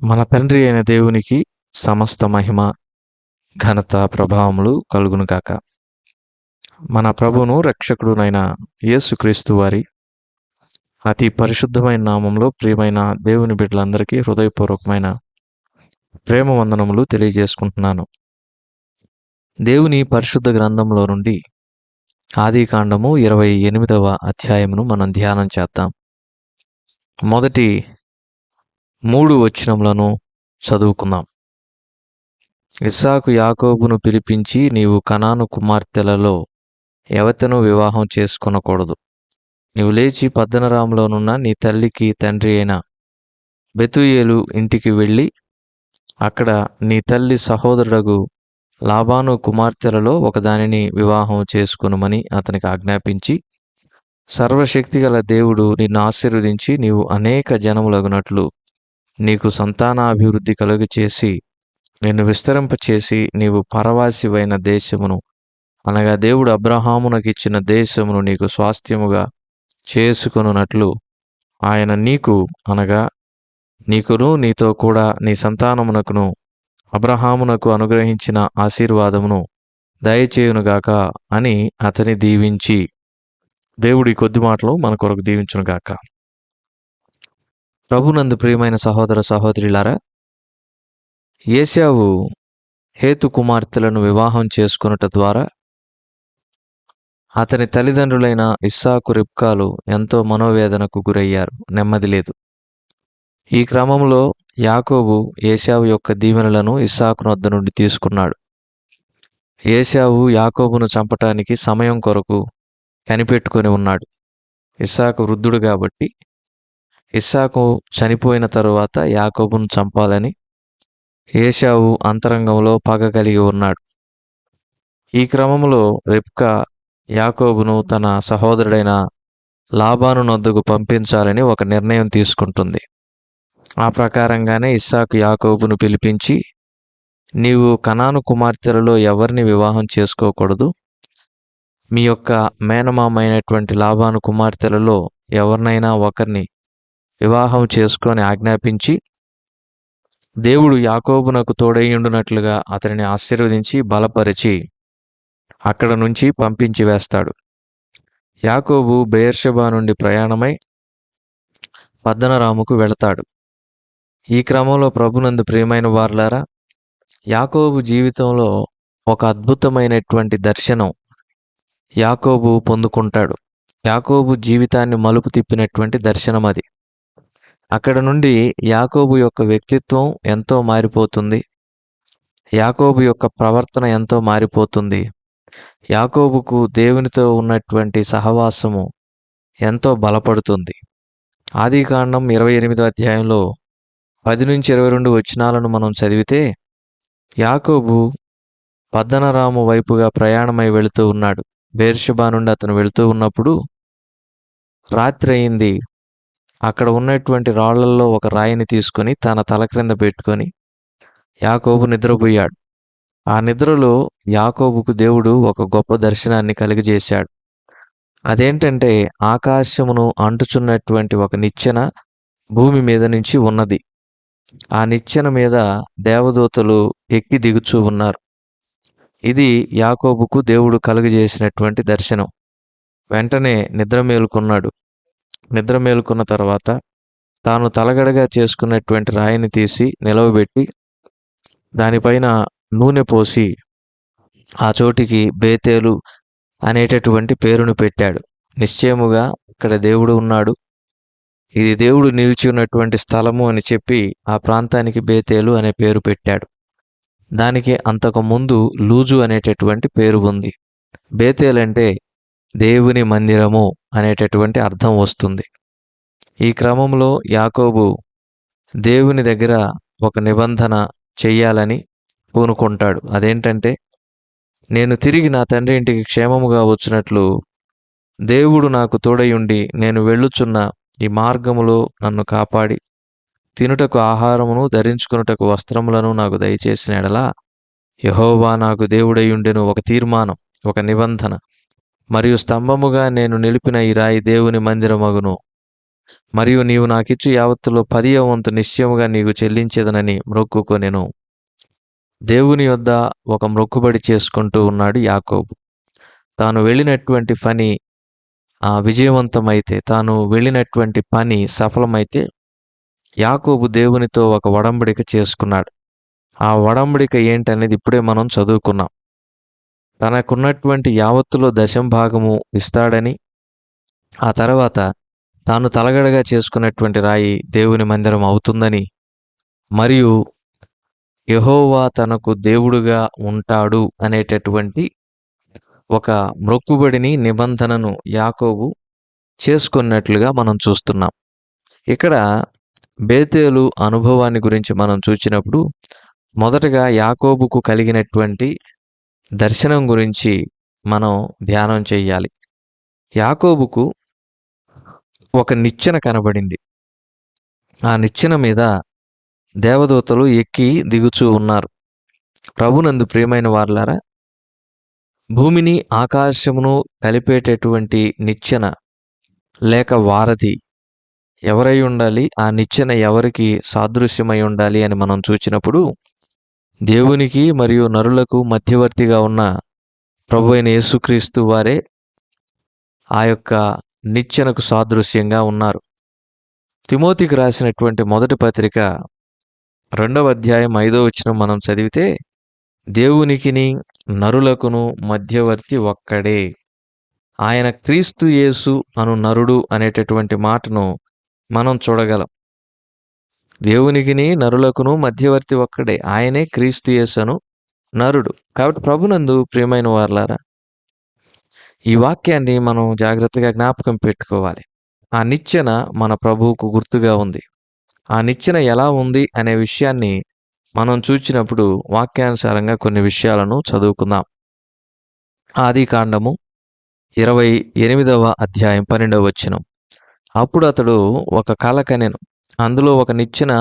మన తండ్రి అయిన దేవునికి సమస్త మహిమ ఘనత ప్రభావములు కలుగును కాక మన ప్రభువును రక్షకుడునైన యేసుక్రీస్తు వారి అతి పరిశుద్ధమైన నామంలో ప్రియమైన దేవుని బిడ్డలందరికీ హృదయపూర్వకమైన ప్రేమ వందనములు తెలియజేసుకుంటున్నాను. దేవుని పరిశుద్ధ గ్రంథంలో నుండి ఆది కాండము ఇరవై ఎనిమిదవ అధ్యాయమును మనం ధ్యానం చేద్దాం. మొదటి మూడు వచనములను చదువుకుందాం. ఇస్సాకు యాకోబును పిలిపించి నీవు కనాను కుమార్తెలలో ఎవతను వివాహం చేసుకొనకూడదు. నీవు లేచి పద్దనరాములోనున్న నీ తల్లికి తండ్రి అయిన బెతుయేలు ఇంటికి వెళ్ళి అక్కడ నీ తల్లి సహోదరుడగు లాభాను కుమార్తెలలో ఒకదానిని వివాహం చేసుకునుమని అతనికి ఆజ్ఞాపించి సర్వశక్తిగల దేవుడు నిన్ను ఆశీర్వదించి నీవు అనేక జనములగునట్లు నీకు సంతానాభివృద్ధి కలుగచేసి నిన్ను విస్తరింపచేసి నీవు పరవాసివైన దేశమును అనగా దేవుడు అబ్రహామునకు ఇచ్చిన దేశమును నీకు స్వాస్థ్యముగా చేసుకొనున్నట్లు ఆయన నీకు అనగా నీకును నీతో కూడా నీ సంతానమునకును అబ్రహామునకు అనుగ్రహించిన ఆశీర్వాదమును దయచేయునుగాక అని అతని దీవించి దేవుడి కొద్ది మాటలు మన కొరకు దీవించునుగాక. ప్రభునందు ప్రియమైన సహోదర సహోదరులారా ఏశావు హేతు కుమార్తెలను వివాహం చేసుకొనుట ద్వారా అతని తల్లిదండ్రులైన ఇస్సాకు రిబ్కాలు ఎంతో మనోవేదనకు గురయ్యారు. నెమ్మది లేదు. ఈ క్రమంలో యాకోబు ఏశావు యొక్క దీవెనలను ఇస్సాకును వద్ద నుండి తీసుకున్నాడు. ఏశావు యాకోబును చంపటానికి సమయం కొరకు కనిపెట్టుకొని ఉన్నాడు. ఇస్సాకు వృద్ధుడు కాబట్టి ఇస్సాకు చనిపోయిన తరువాత యాకోబును చంపాలని ఏషావు అంతరంగంలో పగ కలిగి ఉన్నాడు. ఈ క్రమంలో రిప్కా యాకోబును తన సహోదరుడైన లాభాను నొద్దుకు పంపించాలని ఒక నిర్ణయం తీసుకుంటుంది. ఆ ప్రకారంగానే ఇస్సాకు యాకోబును పిలిపించి నీవు కనాను కుమార్తెలలో ఎవరిని వివాహం చేసుకోకూడదు? మీ యొక్క మేనమామైనటువంటి లాభాను కుమార్తెలలో ఎవరినైనా ఒకరిని వివాహం చేసుకొని ఆజ్ఞాపించి దేవుడు యాకోబునకు తోడయ్యుండునట్లుగా అతనిని ఆశీర్వదించి బలపరిచి అక్కడ నుంచి పంపించి వేస్తాడు. యాకోబు బెయర్షబా నుండి ప్రయాణమై పద్దనరాముకు వెళతాడు. ఈ క్రమంలో ప్రభునందు ప్రియమైన వార్లారా యాకోబు జీవితంలో ఒక అద్భుతమైనటువంటి దర్శనం యాకోబు పొందుకుంటాడు. యాకోబు జీవితాన్ని మలుపు తిప్పినటువంటి దర్శనం అది అక్కడ నుండి యాకోబు యొక్క వ్యక్తిత్వం ఎంతో మారిపోతుంది. యాకోబు యొక్క ప్రవర్తన ఎంతో మారిపోతుంది. యాకోబుకు దేవునితో ఉన్నటువంటి సహవాసము ఎంతో బలపడుతుంది. ఆది కాండం ఇరవై ఎనిమిదో అధ్యాయంలో పది నుంచి ఇరవై రెండు వచనాలను మనం చదివితే యాకోబు పద్దనరాము వైపుగా ప్రయాణమై వెళుతూ ఉన్నాడు. బేర్షబా నుండి అతను వెళుతూ ఉన్నప్పుడు రాత్రి అయింది. అక్కడ ఉన్నటువంటి రాళ్ళల్లో ఒక రాయిని తీసుకొని తన తల క్రింద పెట్టుకొని యాకోబు నిద్రపోయాడు. ఆ నిద్రలో యాకోబుకు దేవుడు ఒక గొప్ప దర్శనాన్ని కలిగజేశాడు. అదేంటంటే ఆకాశమును అంటుచున్నటువంటి ఒక నిచ్చెన భూమి మీద నుంచి ఉన్నది. ఆ నిచ్చెన మీద దేవదూతలు ఎక్కి దిగుచూ ఉన్నారు. ఇది యాకోబుకు దేవుడు కలుగజేసినటువంటి దర్శనం. వెంటనే నిద్ర మేలుకున్నాడు. నిద్ర మేలుకున్న తర్వాత తాను తలగడగా చేసుకున్నటువంటి రాయిని తీసి నిలవబెట్టి దానిపైన నూనె పోసి ఆ చోటికి బేతేలు అనేటటువంటి పేరును పెట్టాడు. నిశ్చయముగా ఇక్కడ దేవుడు ఉన్నాడు. ఇది దేవుడు నిలిచి ఉన్నటువంటి స్థలము అని చెప్పి ఆ ప్రాంతానికి బేతేలు అనే పేరు పెట్టాడు. దానికి అంతకు ముందు లూజు అనేటటువంటి పేరు ఉంది. బేతేల్ అంటే దేవుని మందిరము అనేటటువంటి అర్థం వస్తుంది. ఈ క్రమంలో యాకోబు దేవుని దగ్గర ఒక నిబంధన చెయ్యాలని పూనుకుంటాడు. అదేంటంటే నేను తిరిగి నా తండ్రి ఇంటికి క్షేమముగా వచ్చినట్లు దేవుడు నాకు తోడయుండి నేను వెళ్ళుచున్న ఈ మార్గములో నన్ను కాపాడి తినుటకు ఆహారమును ధరించుకున్నటకు వస్త్రములను నాకు దయచేసిన ఎడలా యహోవా నాకు దేవుడయుండెను ఒక తీర్మానం ఒక నిబంధన. మరియు స్తంభముగా నేను నిలిపిన ఈ రాయి దేవుని మందిరమగును. మరియు నీవు నాకిచ్చు యావత్తులో పదియ వంతు నిశ్చయముగా నీకు చెల్లించేదనని మ్రొక్కుకొనెను దేవుని యొద్ద ఒక మ్రొక్కుబడి చేసుకుంటూ ఉన్నాడు యాకోబు. తాను వెళ్ళినటువంటి పని ఆ విజయవంతమైతే తాను వెళ్ళినటువంటి పని సఫలమైతే యాకోబు దేవునితో ఒక వడంబడిక చేసుకున్నాడు. ఆ వడంబడిక ఏంటనేది ఇప్పుడే మనం చదువుకున్నాం. తనకున్నటువంటి యావత్తులో దశం భాగము ఇస్తాడని ఆ తర్వాత తాను తలగడగా చేసుకున్నటువంటి రాయి దేవుని మందిరం అవుతుందని మరియు యహోవా తనకు దేవుడుగా ఉంటాడు అనేటటువంటి ఒక మ్రొక్కుబడిని నిబంధనను యాకోబు చేసుకున్నట్లుగా మనం చూస్తున్నాం. ఇక్కడ బేతేలు అనుభవాన్ని గురించి మనం చూసినప్పుడు మొదటగా యాకోబుకు కలిగినటువంటి దర్శనం గురించి మనం ధ్యానం చేయాలి యాకోబుకు ఒక నిచ్చెన కనబడింది. ఆ నిచ్చెన మీద దేవదూతలు ఎక్కి దిగుచూ ఉన్నారు. ప్రభునందు ప్రియమైన వార్లారా భూమిని ఆకాశమును కలిపేటటువంటి నిచ్చెన లేక వారధి ఎవరై ఉండాలి? ఆ నిచ్చెన ఎవరికి సాదృశ్యమై ఉండాలి అని మనం చూచినప్పుడు దేవునికి మరియు నరులకు మధ్యవర్తిగా ఉన్న ప్రభు అయిన యేసుక్రీస్తు వారే ఆ యొక్క నిచ్చెనకు సాదృశ్యంగా ఉన్నారు. తిమోతికి రాసినటువంటి మొదటి పత్రిక రెండవ అధ్యాయం ఐదో వచ్చిన మనం చదివితే దేవునికిని నరులకును మధ్యవర్తి ఒక్కడే. ఆయన క్రీస్తు యేసు అను నరుడు అనేటటువంటి మాటను మనం చూడగలం. దేవునికిని నరులకును మధ్యవర్తి ఒక్కడే. ఆయనే క్రీస్తు యేసను నరుడు. కాబట్టి ప్రభునందు ప్రియమైన వారులారా ఈ వాక్యాన్ని మనం జాగ్రత్తగా జ్ఞాపకం పెట్టుకోవాలి. ఆ నిచ్చెన మన ప్రభువుకు గుర్తుగా ఉంది. ఆ నిచ్చెన ఎలా ఉంది అనే విషయాన్ని మనం చూచినప్పుడు వాక్యానుసారంగా కొన్ని విషయాలను చదువుకుందాం. ఆది కాండము ఇరవై ఎనిమిదవ అధ్యాయం పన్నెండవ వచ్చినం అప్పుడు అతడు ఒక కల కనెను అందులో ఒక నిచ్చెన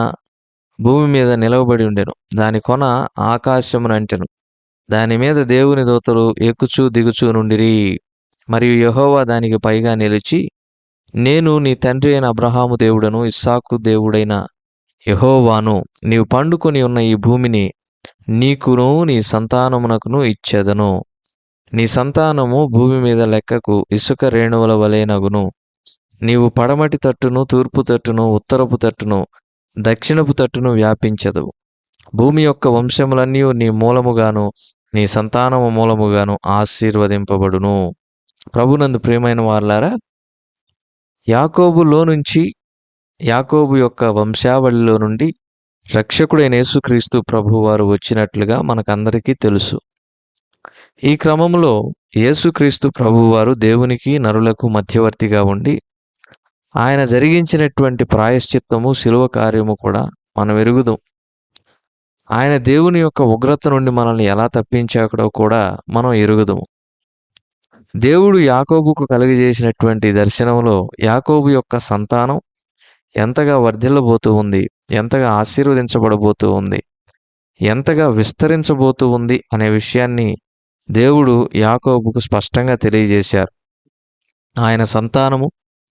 భూమి మీద నిలవబడి ఉండెను. దాని కొన ఆకాశమునంటెను దాని మీద దేవుని దూతలు ఎక్కుచూ దిగుచూ నుండిరి. మరియు యహోవా దానికి పైగా నిలిచి నేను నీ తండ్రి అయిన అబ్రహాము దేవుడను ఇస్సాకు దేవుడైన యెహోవాను నీవు పండుకొని ఉన్న ఈ భూమిని నీకును నీ సంతానమునకును ఇచ్చేదను. నీ సంతానము భూమి మీద లెక్కకు ఇసుక రేణువుల వలెనగును నీవు పడమటి తట్టును తూర్పు తట్టును ఉత్తరపు తట్టును దక్షిణపు తట్టును వ్యాపించదు భూమి యొక్క వంశములన్నీ నీ మూలముగాను నీ సంతానము మూలముగాను ఆశీర్వదింపబడును. ప్రభునందు ప్రియమైన వార్లారా యాకోబులో నుంచి యాకోబు యొక్క వంశావళిలో నుండి రక్షకుడైన యేసుక్రీస్తు ప్రభువారు వచ్చినట్లుగా మనకందరికీ తెలుసు. ఈ క్రమంలో యేసుక్రీస్తు ప్రభువారు దేవునికి నరులకు మధ్యవర్తిగా ఉండి ఆయన జరిగించినటువంటి ప్రాయశ్చిత్తము శిలువ కార్యము కూడా మనం ఎరుగుదాం ఆయన దేవుని యొక్క ఉగ్రత నుండి మనల్ని ఎలా తప్పించాకడో కూడా మనం ఎరుగుదాము. దేవుడు యాకోబుకు కలిగజేసినటువంటి దర్శనంలో యాకోబు యొక్క సంతానం ఎంతగా వర్ధిల్లబోతూ ఉంది ఎంతగా ఆశీర్వదించబడబోతూ ఉంది ఎంతగా విస్తరించబోతూ ఉంది అనే విషయాన్ని దేవుడు యాకోబుకు స్పష్టంగా తెలియజేశారు. ఆయన సంతానము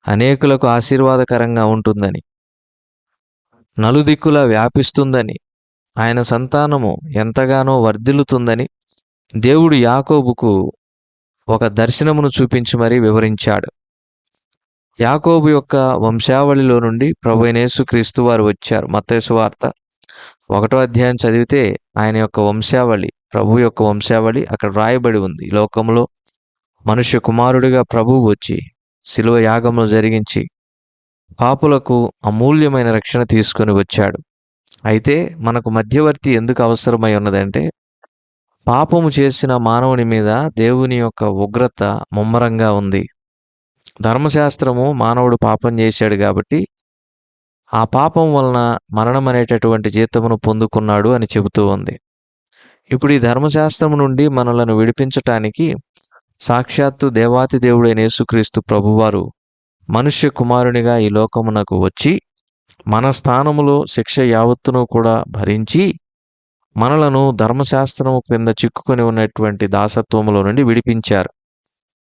అనేకులకు ఆశీర్వాదకరంగా ఉంటుందని నలుదిక్కులా వ్యాపిస్తుందని ఆయన సంతానము ఎంతగానో వర్ధిల్లుతుందని దేవుడు యాకోబుకు ఒక దర్శనమును చూపించి మరీ వివరించాడు. యాకోబు యొక్క వంశావళిలో నుండి ప్రభు క్రీస్తు వారు వచ్చారు. మత్తేసు వార్త ఒకటో అధ్యాయం చదివితే ఆయన యొక్క వంశావళి ప్రభు యొక్క వంశావళి అక్కడ రాయబడి ఉంది. లోకంలో మనుష్య కుమారుడిగా ప్రభువు వచ్చి శిలువ యాగమును జరిగించి పాపులకు అమూల్యమైన రక్షణ తీసుకొని వచ్చాడు. అయితే మనకు మధ్యవర్తి ఎందుకు అవసరమై ఉన్నదంటే పాపము చేసిన మానవుని మీద దేవుని యొక్క ఉగ్రత ముమ్మరంగా ఉంది. ధర్మశాస్త్రము మానవుడు పాపం చేశాడు కాబట్టి ఆ పాపం వలన మరణం అనేటటువంటి జీతమును పొందుకున్నాడు అని చెబుతూ ఉంది. ఇప్పుడు ఈ ధర్మశాస్త్రము నుండి మనలను విడిపించటానికి సాక్షాత్తు దేవాతి దేవుడైన యేసుక్రీస్తు ప్రభువారు మనుష్య కుమారునిగా ఈ లోకమునకు వచ్చి మన స్థానములో శిక్ష యావత్తును కూడా భరించి మనలను ధర్మశాస్త్రము క్రింద చిక్కుకొని ఉన్నటువంటి దాసత్వములో నుండి విడిపించారు.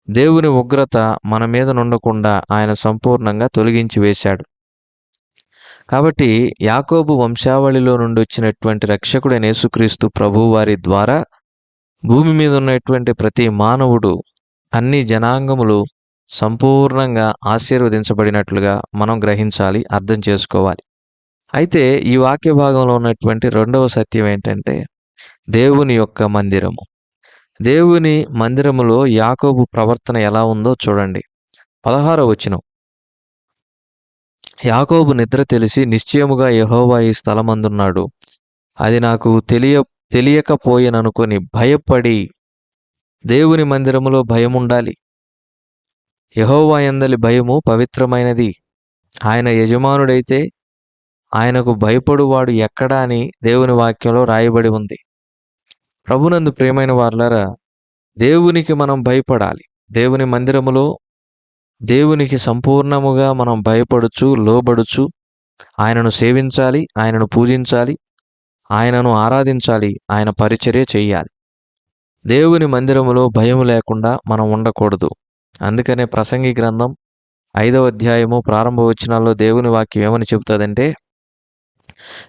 దేవుని ఉగ్రత మన మీద నుండకుండా ఆయన సంపూర్ణంగా తొలగించి వేశాడు. కాబట్టి యాకోబు వంశావళిలో నుండి వచ్చినటువంటి రక్షకుడైన యేసుక్రీస్తు ప్రభువారి ద్వారా భూమి మీద ఉన్నటువంటి ప్రతి మానవుడు అన్ని జనాంగములు సంపూర్ణంగా ఆశీర్వదించబడినట్లుగా మనం గ్రహించాలి అర్థం చేసుకోవాలి. అయితే ఈ వాక్య భాగంలో ఉన్నటువంటి రెండవ సత్యం ఏంటంటే దేవుని యొక్క మందిరము. దేవుని మందిరములో యాకోబు ప్రవర్తన ఎలా ఉందో చూడండి. పదహారో వచనం. యాకోబు నిద్ర తెలిసి నిశ్చయముగా యహోవా ఈ స్థలమందున్నాడు. అది నాకు తెలియ తెలియకపోయేననుకొని భయపడి దేవుని మందిరములో భయం ఉండాలి యహోవా ఎందలి భయము పవిత్రమైనది. ఆయన యజమానుడైతే ఆయనకు భయపడువాడు ఎక్కడా అని దేవుని వాక్యంలో రాయబడి ఉంది. ప్రభునందు ప్రేమైన వార్లారా దేవునికి మనం భయపడాలి. దేవుని మందిరములో దేవునికి సంపూర్ణముగా మనం భయపడుచు లోబడుచు ఆయనను సేవించాలి ఆయనను పూజించాలి ఆయనను ఆరాధించాలి ఆయన పరిచర్య చేయాలి దేవుని మందిరములో భయం లేకుండా మనం ఉండకూడదు. అందుకనే ప్రసంగి గ్రంథం ఐదవ అధ్యాయము ప్రారంభ వచనాల్లో దేవుని వాక్యం ఏమని చెబుతుందంటే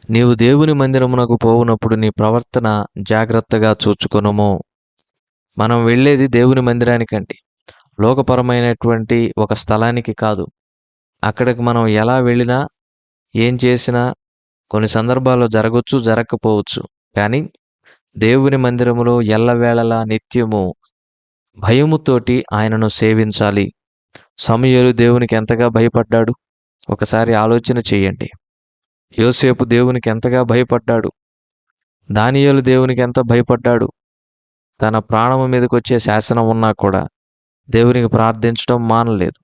నీవు దేవుని మందిరమునకు పోవునప్పుడు నీ ప్రవర్తన జాగ్రత్తగా చూచుకొనుము. మనం వెళ్ళేది దేవుని మందిరానికండి. లోకపరమైనటువంటి ఒక స్థలానికి కాదు. అక్కడికి మనం ఎలా వెళ్ళినా ఏం చేసినా కొన్ని సందర్భాల్లో జరగవచ్చు జరగకపోవచ్చు. కానీ దేవుని మందిరములో ఎల్లవేళలా నిత్యము భయముతోటి ఆయనను సేవించాలి. సమయలు దేవునికి ఎంతగా భయపడ్డాడు? ఒకసారి ఆలోచన చేయండి. యోసేపు దేవునికి ఎంతగా భయపడ్డాడు? దానియలు దేవునికి ఎంత భయపడ్డాడు? తన ప్రాణము మీదకి వచ్చే శాసనం ఉన్నా కూడా దేవునికి ప్రార్థించడం మానలేదు.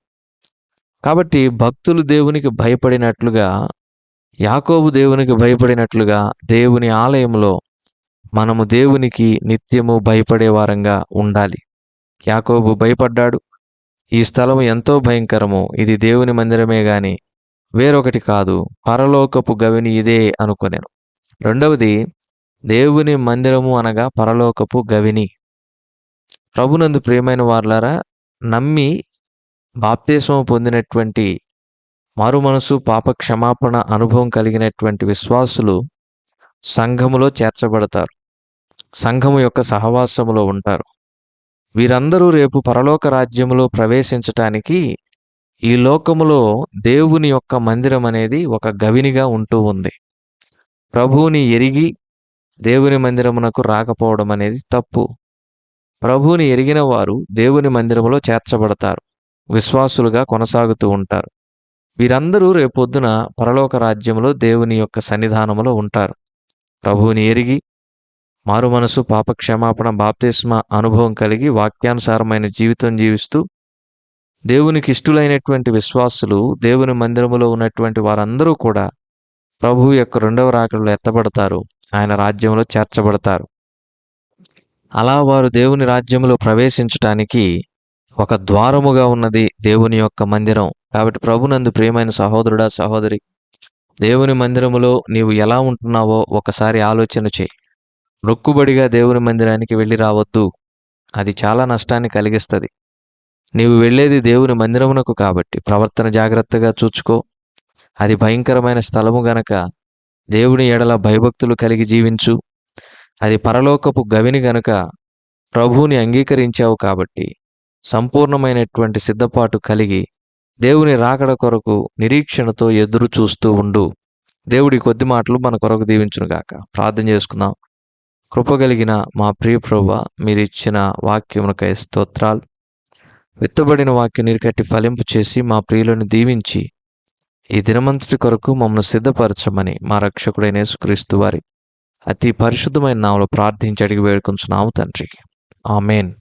కాబట్టి భక్తులు దేవునికి భయపడినట్లుగా యాకోబు దేవునికి భయపడినట్లుగా దేవుని ఆలయంలో మనము దేవునికి నిత్యము భయపడే వారంగా ఉండాలి. యాకోబు భయపడ్డాడు. ఈ స్థలం ఎంతో భయంకరము. ఇది దేవుని మందిరమే గాని వేరొకటి కాదు. పరలోకపు గవిని ఇదే అనుకునేను. రెండవది దేవుని మందిరము అనగా పరలోకపు గవిని. ప్రభునందు ప్రియమైన వార్లారా నమ్మి బాప్తీస్మం పొందినటువంటి మారు మనసు పాప క్షమాపణ అనుభవం కలిగినటువంటి విశ్వాసులు సంఘములో చేర్చబడతారు. సంఘము యొక్క సహవాసములో ఉంటారు. వీరందరూ రేపు పరలోక రాజ్యములో ప్రవేశించటానికి ఈ లోకములో దేవుని యొక్క మందిరం అనేది ఒక గవినిగా ఉంటూ ఉంది. ప్రభువుని ఎరిగి దేవుని మందిరమునకు రాకపోవడం అనేది తప్పు. ప్రభువుని ఎరిగిన వారు దేవుని మందిరములో చేర్చబడతారు. విశ్వాసులుగా కొనసాగుతూ ఉంటారు. వీరందరూ రేపొద్దున పరలోక రాజ్యంలో దేవుని యొక్క సన్నిధానములో ఉంటారు. ప్రభువుని ఎరిగి మారు మనసు పాపక్షమాపణ బాప్తిస్మ అనుభవం కలిగి వాక్యానుసారమైన జీవితం జీవిస్తూ దేవునికి ఇష్టులైనటువంటి విశ్వాసులు దేవుని మందిరములో ఉన్నటువంటి వారందరూ కూడా ప్రభువు యొక్క రెండవ రాకడలో ఎత్తబడతారు. ఆయన రాజ్యంలో చేర్చబడతారు. అలా వారు దేవుని రాజ్యంలో ప్రవేశించటానికి ఒక ద్వారముగా ఉన్నది దేవుని యొక్క మందిరం. కాబట్టి ప్రభునందు ప్రియమైన సహోదరుడా సహోదరి దేవుని మందిరములో నీవు ఎలా ఉంటున్నావో ఒకసారి ఆలోచన చేయి. నొక్కుబడిగా దేవుని మందిరానికి వెళ్ళి రావద్దు. అది చాలా నష్టాన్ని కలిగిస్తుంది. నీవు వెళ్ళేది దేవుని మందిరమునకు కాబట్టి ప్రవర్తన జాగ్రత్తగా చూచుకో. అది భయంకరమైన స్థలము గనక దేవుని ఎడల భయభక్తులు కలిగి జీవించు. అది పరలోకపు గవిని గనక ప్రభువుని అంగీకరించావు కాబట్టి సంపూర్ణమైనటువంటి సిద్ధపాటు కలిగి దేవుని రాకడ కొరకు నిరీక్షణతో ఎదురు చూస్తూ ఉండు. దేవుడి కొద్ది మాటలు మన కొరకు దీవించునుగాక. ప్రార్థన చేసుకుందాం. కృపగలిగిన మా ప్రియ ప్రభు మీరు ఇచ్చిన వాక్యమునకై స్తోత్రాలు. విత్తబడిన వాక్యం నీరుకట్టి ఫలింపు చేసి మా ప్రియులను దీవించి ఈ దినమంతటి కొరకు మమ్మల్ని సిద్ధపరచమని మా రక్షకుడైన యేసుక్రీస్తు వారి అతి పరిశుద్ధమైన నామలో ప్రార్థించి అడిగి వేడుకుంటున్నాము తండ్రి ఆమెన్.